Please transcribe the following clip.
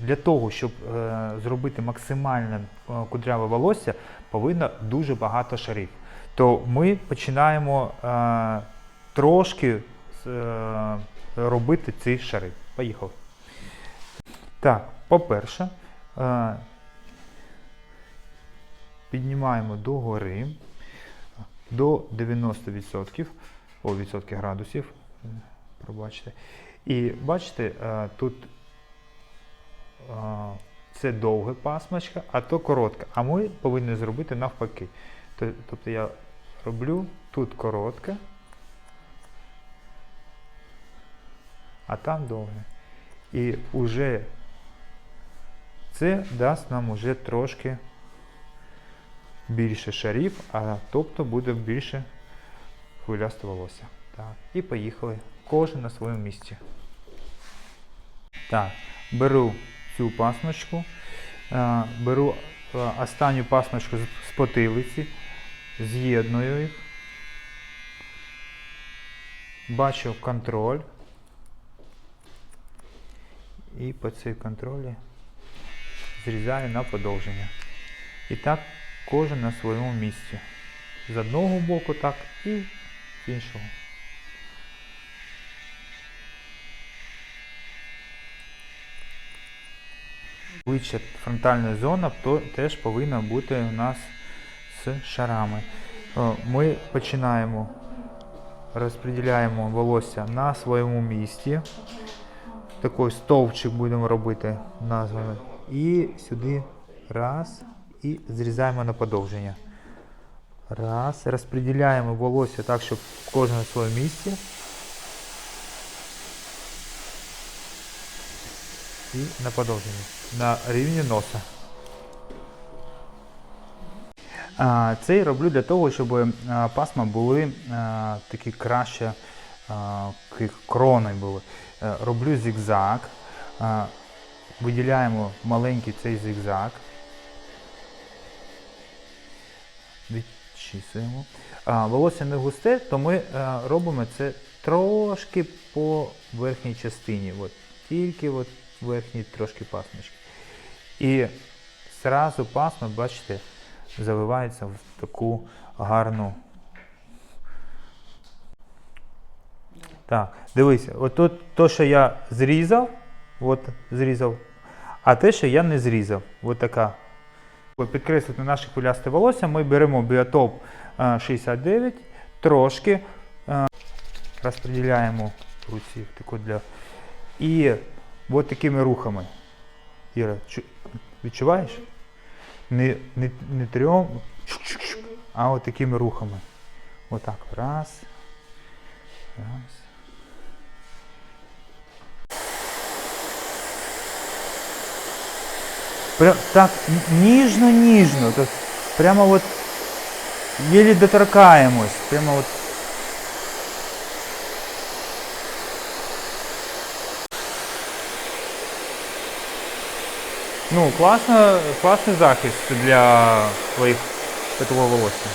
Для того, щоб е, зробити максимально е, кудряве волосся, повинно дуже багато шарів. То ми починаємо е, трошки робити ці шари. Поїхали. Так, по-перше, піднімаємо догори до 90% о, відсотки градусів. Пробачте. І бачите, тут це довге пасмочка, а то коротка. А ми повинні зробити навпаки. Тобто я роблю тут коротке, а там довге. І вже це дасть нам уже трошки більше шарів, а тобто буде більше хвилясте волосся. Так. І поїхали. Кожен на своєму місці. Так, беру цю пасмочку, е, беру е, останню пасмочку з- з потилиці, з'єдную їх, бачу контроль. І по цій контролі зрізаю на подовження. І так кожен на своєму місці. З одного боку так і з іншого. Вище фронтальна зона то теж повинна бути у нас з шарами. Ми починаємо, розподіляємо волосся на своєму місці. Такий стовпчик будемо робити назвами. І сюди раз і зрізаємо на подовження. Раз. Розподіляємо волосся так, щоб кожен на своєму місці. І на подовження. На рівні носа. Це я роблю для того, щоб пасма були такі краще крони були. Е, Роблю зігзаг. Виділяємо маленький цей зігзаг. Відчісуємо. А, волосся не густе, то ми робимо це трошки по верхній частині. От, тільки от верхній трошки пасмочки. І зразу пасма, бачите, завивається в таку гарну. Так, дивися, от тут то, що я зрізав, от зрізав, а те, що я не зрізав. От така. Підкреслити наше хвилясте волосся, ми беремо біотоп е, 69, трошки е, розподіляємо руці таку для. І от такими рухами. Іра, чу- відчуваєш? Не, не, не трьом, а от такими рухами. Отак. Раз. Раз. Прям так ніжно-ніжно. Прямо от єлі доторкаємось. Прямо от. Ну, класно, класний захист для твоїх питового волосся.